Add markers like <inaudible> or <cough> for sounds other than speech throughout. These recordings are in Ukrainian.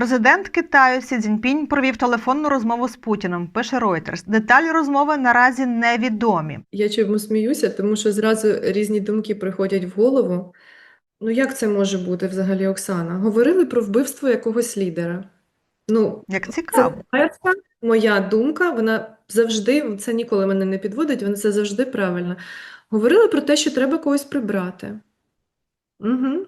Президент Китаю Сі Цзіньпінь провів телефонну розмову з Путіним. Пише Reuters. Деталі розмови наразі невідомі. Я чому сміюся, тому що зразу різні думки приходять в голову. Ну, як це може бути взагалі, Оксана? Говорили про вбивство якогось лідера. Ну, Як це перша моя думка, вона завжди, це ніколи мене не підводить, вона це завжди правильно. Говорили про те, що треба когось прибрати. Угу.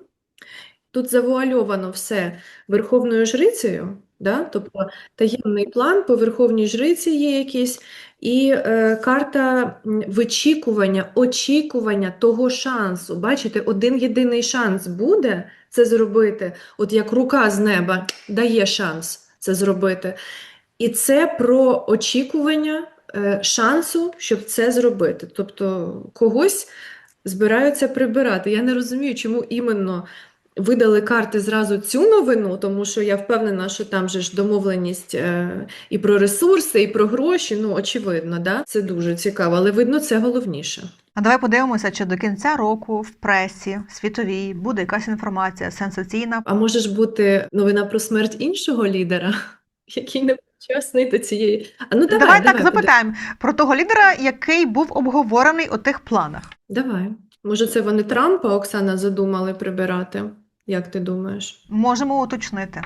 Тут завуальовано все Верховною Жрицею, да? Тобто таємний план по Верховній Жриці є якийсь, і е, карта вичікування, очікування того шансу. Бачите, один єдиний шанс буде це зробити, от як рука з неба дає шанс це зробити. І це про очікування е, шансу, щоб це зробити. Тобто когось збираються прибирати. Я не розумію, чому іменно видали карти зразу цю новину, тому що я впевнена, що там же ж домовленість е, і про ресурси, і про гроші. Ну, очевидно, да? Це дуже цікаво, але видно, це головніше. А давай подивимося, чи до кінця року в пресі світовій буде якась інформація сенсаційна. А може ж бути новина про смерть іншого лідера, <laughs> який не причасний до цієї. А ну давай, Давай так давай, запитаємо про того лідера, який був обговорений у тих планах. Давай. Може, це вони Трампа, Оксана, задумали прибирати? Як ти думаєш? Можемо уточнити.